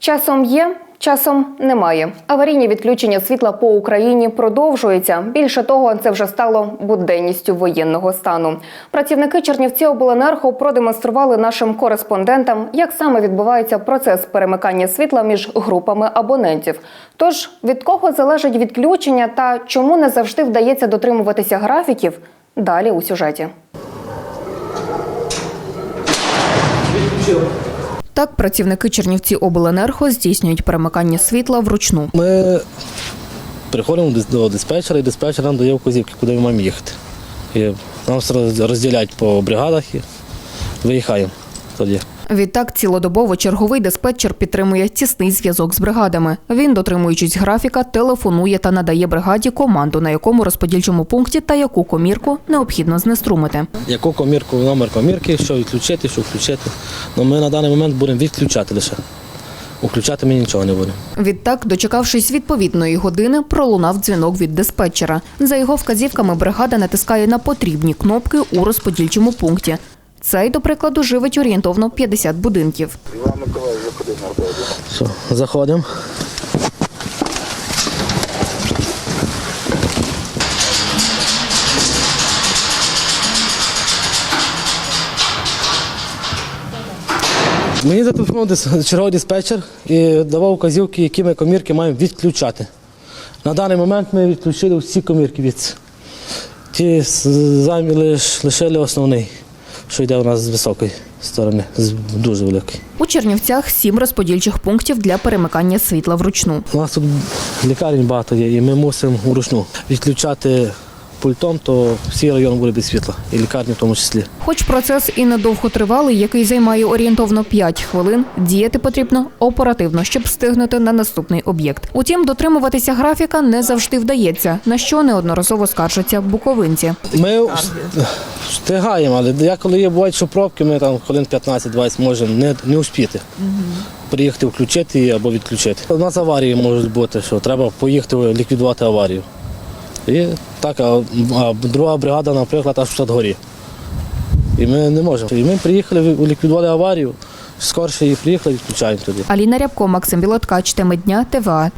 Часом є, часом немає. Аварійні відключення світла по Україні продовжуються. Більше того, це вже стало буденністю воєнного стану. Працівники Чернівці обленерго продемонстрували нашим кореспондентам, як саме відбувається процес перемикання світла між групами абонентів. Тож від кого залежить відключення та чому не завжди вдається дотримуватися графіків? Далі у сюжеті. Так, працівники Чернівці обленерго здійснюють перемикання світла вручну. Ми приходимо до диспетчера, і диспетчер нам дає вказівки, куди ми маємо їхати. І нам розділяють по бригадах і виїхаємо тоді. Відтак, цілодобово черговий диспетчер підтримує тісний зв'язок з бригадами. Він, дотримуючись графіка, телефонує та надає бригаді команду, на якому розподільчому пункті та яку комірку необхідно знеструмити. Яку комірку, номер комірки, що відключити, що включити. Ну, ми на даний момент будемо відключати лише. Включати ми нічого не будемо. Відтак, дочекавшись відповідної години, пролунав дзвінок від диспетчера. За його вказівками, бригада натискає на потрібні кнопки у розподільчому пункті. Цей, до прикладу, живить орієнтовно 50 будинків. Іван Миколаївич заходив на. Все, заходимо. Мені зателефонував черговий диспетчер і давав указівки, які ми комірки маємо відключати. На даний момент ми відключили всі комірки від. Ті з- замі лишили основний, що йде у нас з високої сторони, з дуже великої. У Чернівцях сім розподільчих пунктів для перемикання світла вручну. У нас тут лікарень багато є, і ми мусимо вручну відключати пультом, то всій район буде без світла, і лікарні в тому числі. Хоч процес і недовго тривалий, який займає орієнтовно 5 хвилин, діяти потрібно оперативно, щоб встигнути на наступний об'єкт. Утім, дотримуватися графіка не завжди вдається, на що неодноразово скаржаться буковинці. Ми встигаємо, але деколи є бувають, що пробки, ми там хвилин 15-20 можемо не, не успіти. Приїхати включити або відключити. У нас аварії можуть бути, що треба поїхати ліквідувати аварію. І так, а, друга бригада, наприклад, аж в Шатгорі. І ми не можемо. І ми приїхали, ліквідували аварію, скорше її приїхали, відключаємо туди. Аліна Рябко, Максим Білоткач, теми дня, ТВА.